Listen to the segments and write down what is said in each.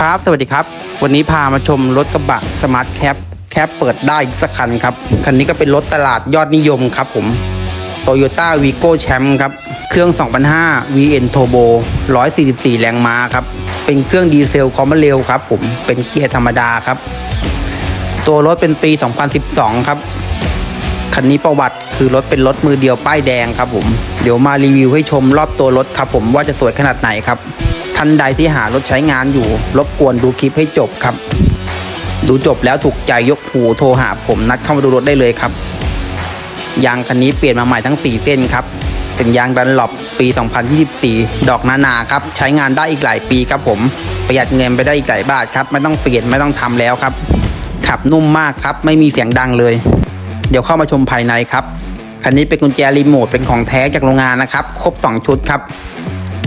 ครับ สวัสดีครับ วันนี้พามาชมรถกระบะสมาร์ทแคปแคปเปิดได้อีกสักคันครับ คันนี้ก็เป็นรถตลาดยอดนิยมครับผม Toyota Vigo Champ ครับ เครื่อง 2005 VN Turbo 144 แรงม้าครับ เป็นเครื่องดีเซลความเร็วครับผม เป็นเกียร์ธรรมดาครับ ตัวรถเป็นปี 2012 ครับ คันนี้ประวัติคือรถเป็นรถมือเดียวป้ายแดงครับผม เดี๋ยวมารีวิวให้ชมรอบตัวรถครับผมว่าจะสวยขนาดไหนครับ ท่านใดที่หารถใช้งานอยู่ รบกวนดูคลิปให้จบครับ ดูจบแล้วถูกใจยกหูโทรหาผมนัดเข้ามาดูรถได้เลยครับ ยางคันนี้เปลี่ยนมาใหม่ทั้ง 4 เส้นครับ เป็นยางดันหลบปี 2024 ดอกนานาครับ ใช้งานได้อีกหลายปีครับผม ประหยัดเงินไปได้อีกหลายบาทครับ ไม่ต้องเปลี่ยนไม่ต้องทำแล้วครับ ขับนุ่มมากครับ ไม่มีเสียงดังเลย เดี๋ยวเข้ามาชมภายในครับ คันนี้เป็นกุญแจรีโมทเป็นของแท้จากโรงงานนะครับ ครบ 2 ชุดครับ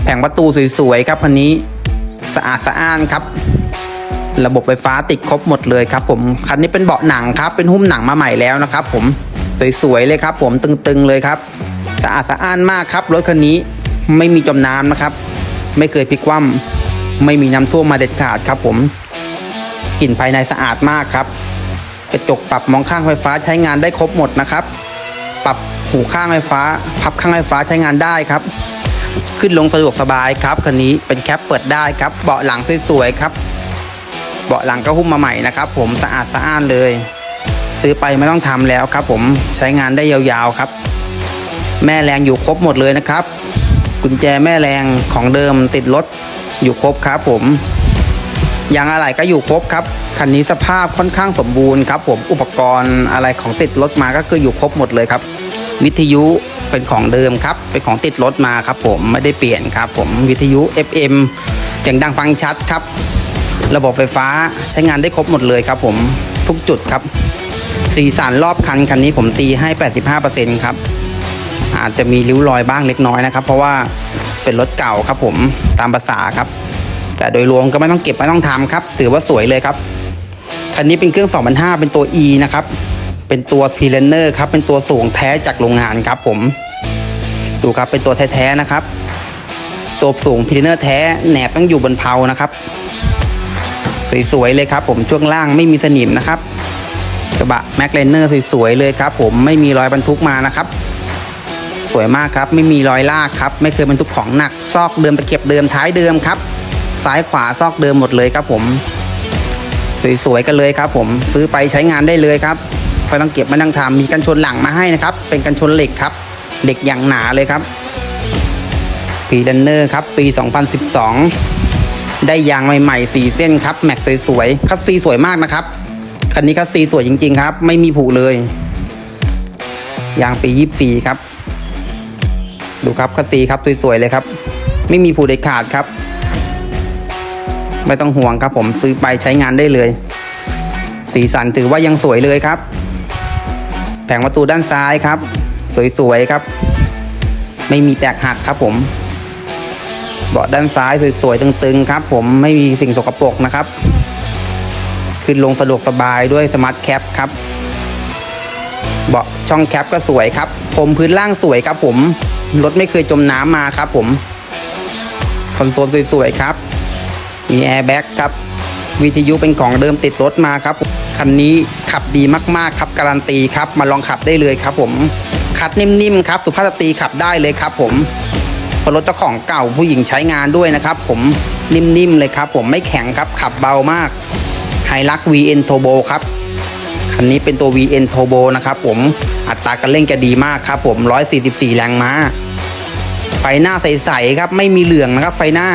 แผงประตูสวยๆครับคันนี้สะอาดสะอ้านครับ ระบบไฟฟ้าติดครบหมดเลยครับ ผมคันนี้เป็นเบาะหนังครับ เป็นหุ้มหนังมาใหม่แล้วนะครับ ผมสวยๆเลยครับ ผมตึงๆเลยครับสะอาดสะอ้านมากครับรถคันนี้ไม่มีจมน้ำนะครับ ไม่เคยพลิกคว่ำไม่มีน้ำท่วมมาเด็ดขาดครับ ผมกลิ่นภายในสะอาดมากครับ กระจกปรับมองข้างไฟฟ้าใช้งานได้ครบหมดนะครับ ปรับหูข้างไฟฟ้า พับข้างไฟฟ้าใช้งานได้ครับ ขึ้นลงสะดวกสบายครับคันนี้เป็นแคปเปิดได้ครับ เบาะหลังสวยๆครับ เบาะหลังก็หุ้มมาใหม่นะครับผมสะอาดสะอ้านเลย ซื้อไปไม่ต้องทำแล้วครับ ผมใช้งานได้ยาวๆครับ แม่แรงอยู่ครบหมดเลยนะครับ กุญแจแม่แรงของเดิมติดรถอยู่ครบครับผมยางอะไหล่ก็อยู่ครบครับคันนี้สภาพค่อนข้างสมบูรณ์ครับ ผมอุปกรณ์อะไรของติดรถมาก็คืออยู่ครบหมดเลยครับ วิทยุ เป็นของเดิมครับ เป็นของติดรถมาครับผมไม่ได้เปลี่ยนครับผมวิทยุ FM เสียงดังฟังชัดครับ ระบบไฟฟ้าใช้งานได้ครบหมดเลยครับผมทุกจุดครับ สีสันรอบคันคันนี้ผมตีให้ 85%ครับอาจจะมีริ้วรอยบ้างเล็กน้อยนะครับ เพราะว่าเป็นรถเก่าครับผมตามภาษาครับ แต่โดยรวมก็ไม่ต้องเก็บไม่ต้องทำครับ ถือว่าสวยเลยครับ คันนี้เป็นเครื่อง 2005 เป็นตัว E นะครับ เป็นตัว p l a n e r ครับเป็นตัวสูงแท้จากโรงงานครับผม ดูครับเป็นตัวแท้ๆนะครับ ตัวสูง p l a n e r แท้แหนบต้องอยู่บนเพลานะครับ สวยๆเลยครับ ผมช่วงล่างไม่มีสนิมนะครับกระบะแม็กเลนเนอร์สวยๆเลยครับ ผมไม่มีรอยบรรทุกมานะครับ สวยมากครับ ไม่มีรอยลากครับ ไม่เคยบรรทุกของหนัก ซอกเดิมตะเก็บเดิมท้ายเดิมครับ ซ้ายขวาซอกเดิมหมดเลยครับผม สวยๆกันเลยครับ ผมซื้อไปใช้งานได้เลยครับ ไม่ต้องเก็บไม่ต้องทำมีกันชนหลังมาให้นะครับ เป็นกันชนเหล็กครับเหล็กอย่างหนาเลยครับพีลันเนอร์ครับปี 2012 ได้ยางใหม่ๆ 4 เส้นครับ แม็กสวยๆคัสซีสวยมากนะครับ คันนี้คัสซีสวยจริง ๆ ครับ ไม่มีผุเลย ยางปี 24 ครับ ดูครับคัสซีครับสวยๆเลยครับ ไม่มีผุเด็ดขาดครับ ไม่ต้องห่วงครับผมซื้อไปใช้งานได้เลย สีสันถือว่ายังสวยเลยครับ แผงประตูด้านซ้ายครับ สวยๆครับ ไม่มีแตกหักครับผมเบาะด้านซ้ายสวยๆตึงๆครับ ผมไม่มีสิ่งสกปรกนะครับ ขึ้นลงสะดวกสบายด้วยสมาร์ทแคปครับเบาะช่องแคปก็สวยครับ ผมพื้นล่างสวยครับ ผมรถไม่เคยจมน้ำมาครับ ผมคอนโซลสวยๆครับ มีแอร์แบ็กครับ วิทยุเป็นของเดิมติดรถมาครับ คันนี้ ขับดีมากๆครับการันตีครับมาลองขับได้เลยครับผมคัดนิ่มๆครับสุภาพสตรีขับได้เลยครับผมพราะรถเจ้าของเก่าผู้หญิงใช้งานด้วยนะครับ ผมนิ่มๆเลยครับ ผมไม่แข็งครับขับเบามากไฮลัก VN Turbo ครับคันนี้เป็นตัว VN Turbo นะครับผมอัตราการเร่งจะดีมากครับผม 144 แรงม้า ไฟหน้าใสๆครับไม่มีเหลืองนะครับ ไฟหน้า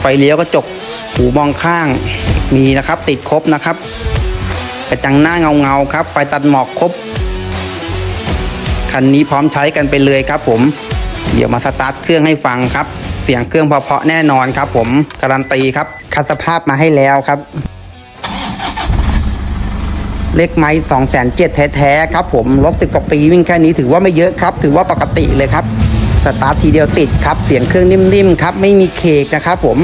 ไฟเลี้ยวกระจกหูมองข้างมีนะครับ ติดครบนะครับ กระจังหน้าเงาเงาๆครับ ไฟตัดหมอกครบ คันนี้พร้อมใช้กันไปเลยครับผม เดี๋ยวมาสตาร์ทเครื่องให้ฟังครับ เสียงเครื่องเพาะๆแน่นอนครับผม การันตีครับ คัดสภาพมาให้แล้วครับ เลขไม้สองแสนเจ็ดแท้ๆครับผมรถสิบกว่าปีวิ่งแค่นี้ถือว่าไม่เยอะครับ ถือว่าปกติเลยครับสตาร์ททีเดียวติดครับ เสียงเครื่องนิ่มๆครับ ไม่มีเคกนะครับผม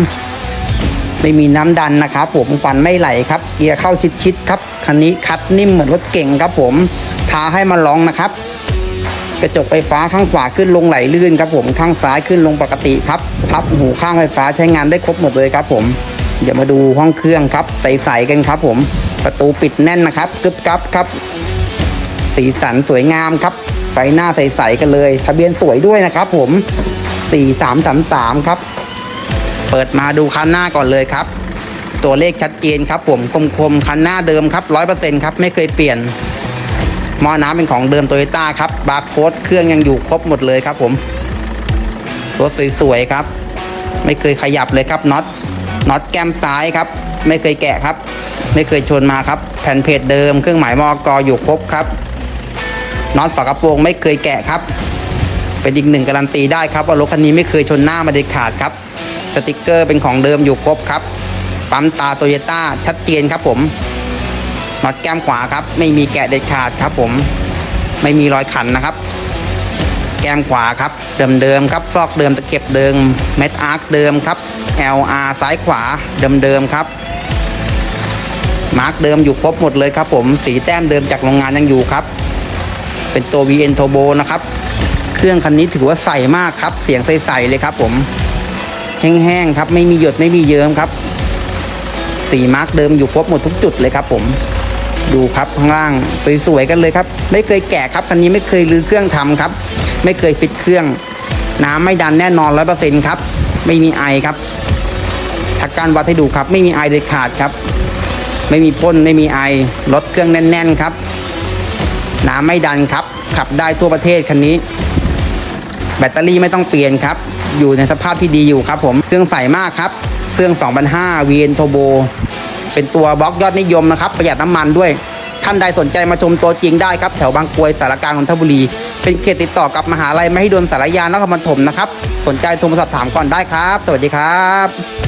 ไม่มีน้ำดันนะครับผมควันไม่ไหลครับ เกียร์เข้าชิดๆครับคันนี้คัดนิ่มเหมือนรถเก่งครับผมท้าให้มาลองนะครับ กระจกไฟฟ้าข้างขวาขึ้นลงไหลลื่นครับผมข้างซ้ายขึ้นลงปกติครับพับหูข้างไฟฟ้าใช้งานได้ครบหมดเลยครับผมเดี๋ยวมาดูห้องเครื่องครับ ใสๆกันครับผม ประตูปิดแน่นนะครับกึบกับครับ สีสันสวยงามครับ ไฟหน้าใสๆกันเลย ทะเบียนสวยด้วยนะครับผม 4333 ครับ เปิดมาดูคันหน้าก่อนเลยครับ ตัวเลขชัดเจนครับผมคมๆคันหน้าเดิมครับ100%ครับไม่เคยเปลี่ยนหม้อน้ำเป็นของเดิมโตโยต้าครับบาร์โค้ดเครื่องยังอยู่ครบหมดเลยครับผมรถสวยๆครับ ไม่เคยขยับเลยครับน็อตน็อตแก้มซ้ายครับ ไม่เคยแกะครับ ไม่เคยชนมาครับ แผ่นเพจเดิมเครื่องหมายมอกอยู่ครบครับน็อตฝากระโปรงไม่เคยแกะครับ เป็นอีกหนึ่งการันตีได้ครับว่ารถคันนี้ไม่เคยชนหน้ามาเด็ดขาดครับ สติกเกอร์เป็นของเดิมอยู่ครบครับ ปั๊มตาโตโยต้าชัดเจนครับผมน็อตแก้มขวาครับ ไม่มีแกะเด็ดขาดครับผม ไม่มีรอยขันนะครับ แก้มขวาครับ เดิมๆครับ ซอกเดิมตะเข็บเดิม เม็ดอาร์คเดิมครับ LR ซ้ายขวาเดิมๆครับ มาร์กเดิมอยู่ครบหมดเลยครับผม สีแต้มเดิมจากโรงงานยังอยู่ครับ เป็นตัว VN Turbo นะครับ เครื่องคันนี้ถือว่าใสมากครับ เสียงใสๆเลยครับผม แห้งๆครับไม่มีหยดไม่มีเยิ้มครับสีมาร์กเดิมอยู่ครบหมดทุกจุดเลยครับผมดูครับข้างล่างสวยๆกันเลยครับ ไม่เคยแกะครับคันนี้ไม่เคยรื้อเครื่องทำครับ ไม่เคยฟิตเครื่อง น้ำไม่ดันแน่นอนร้อยเปอร์เซ็นต์ครับไม่มีไอครับชักการวัดให้ดูครับ ไม่มีไอเด็ดขาดครับ ไม่มีพ่นไม่มีไอรถเครื่องแน่น ๆครับ น้ำไม่ดันครับ ขับได้ทั่วประเทศคันนี้ แบตเตอรี่ไม่ต้องเปลี่ยนครับ อยู่ในสภาพที่ดีอยู่ครับผมเครื่องใสมากครับเครื่อง2005 VN Turbo เป็นตัวบล็อกยอดนิยมนะครับ ประหยัดน้ำมันด้วย ท่านใดสนใจมาชมตัวจริงได้ครับ แถวบางกรวยสารการนนทบุรี เป็นเขตติดต่อกับมหาลัยมหิดลสารยานนครปฐมนะครับ สนใจโทรมาสอบถามก่อนได้ครับ สวัสดีครับ